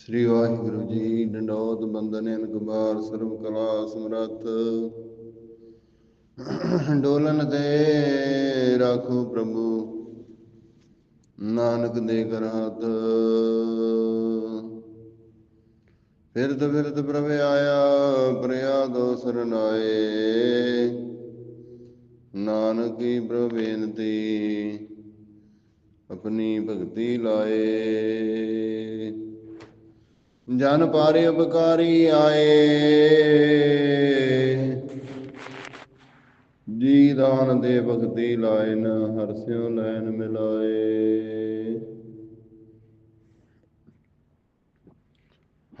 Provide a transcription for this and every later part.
ਸ੍ਰੀ ਵਾਹਿਗੁਰੂ ਜੀ ਡੰਡੋਤ ਬੰਦਨ ਅਨਕਬਾਰ ਸਰਬ ਕਲਾ ਸਮਰੱਥ। ਡੋਲਨ ਤੇ ਰਾਖੋ ਪ੍ਰਭੂ, ਨਾਨਕ ਦੇ ਕਰ ਹੱਥ। ਫਿਰਤ ਪ੍ਰਭ ਆਇਆ ਪ੍ਰਿਆ ਦੋ ਸਰਨਾਏ ਨਾਨਕੀ ਪ੍ਰਭ ਬੇਨਤੀ, ਆਪਣੀ ਭਗਤੀ ਲਾਏ। ਜਨ ਪਾਰੇ ਉਪਕਾਰੀ ਆਏ। ਜੀ ਦਾਨ ਦੇ ਭਗਤੀ ਲਾਇਨ ਹਰਸਿਓ ਲੈਨ ਮਿਲਾਏ।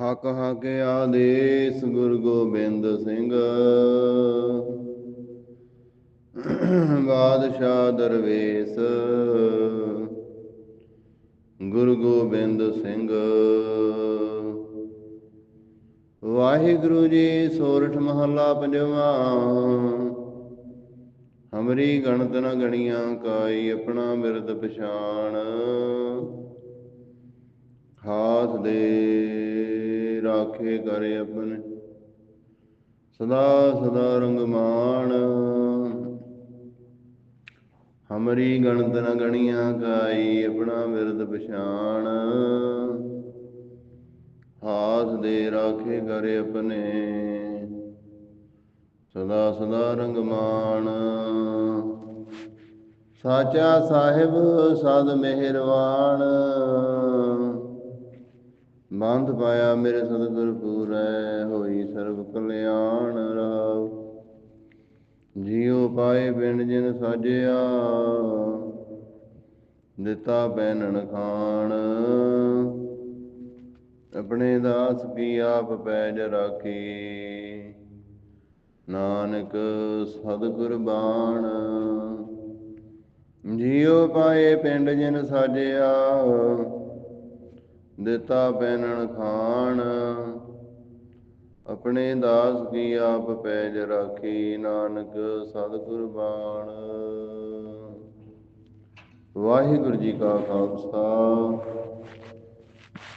ਹਕ ਹਕ ਆਦੇਸ ਗੁਰ ਗੋਬਿੰਦ ਸਿੰਘ। ਬਾਦਸ਼ਾਹ ਦਰਵੇਸ਼। ਗੁਰੂ ਗੋਬਿੰਦ ਸਿੰਘ। ਵਾਹਿਗੁਰੂ ਜੀ ਸੋਰਠ ਮਹੱਲਾ ਪੰਜਵਾਂ। ਹਮਰੀ ਗਣਤ ਨ ਗਣੀਆਂ ਕਾਈ ਆਪਣਾ ਮਿਰਦ ਪਛਾਣ। ਹਾਥ ਦੇ ਰਾਖੇ ਕਰੇ ਆਪਣੇ। ਸਦਾ ਸਦਾ ਰੰਗਮਾਨ। ਹਮਰੀ ਗਣਤ ਨ ਗਣੀਆਂ ਕਾਈ ਆਪਣਾ ਮਿਰਦ ਪਛਾਣ। ਰਾਖੇ ਕਰੇ ਆਪਣੇ। ਸਦਾ ਸਦਾ ਰੰਗਮਾਨ। ਸਾਚਾ ਸਾਹਿਬ, ਸਦ ਮਿਹਰਵਾਨ। ਬੰਦ ਪਾਇਆ ਮੇਰੇ ਸਤਿਗੁਰ ਪੂਰੈ, ਹੋਈ ਸਰਬ ਕਲਿਆਣ ਰਾਵ ਜੀਉ ਪਾਏ ਪਿੰਡ ਜਿਨ ਸਾਜਿਆ, ਦਿੱਤਾ ਬੈਨਣ ਖਾਣ। ਆਪਣੇ ਦਾਸ ਕੀ ਆਪ ਪੈਜ ਰਾਖੀ। ਨਾਨਕ ਸਦ ਕੁਰਬਾਨ ਜੀਉ ਪਾਏ ਪਿੰਡ ਜਿਨ ਸਾਜਿਆ, ਦਿੱਤਾ ਪੈਨਣ ਖਾਣ। ਆਪਣੇ ਦਾਸ ਕੀ ਆਪ ਪੈਜ ਰਾਖੀ, ਨਾਨਕ ਸਦ ਕੁਰਬਾਨ ਵਾਹਿਗੁਰੂ ਜੀ ਕਾ ਖਾਲਸਾ।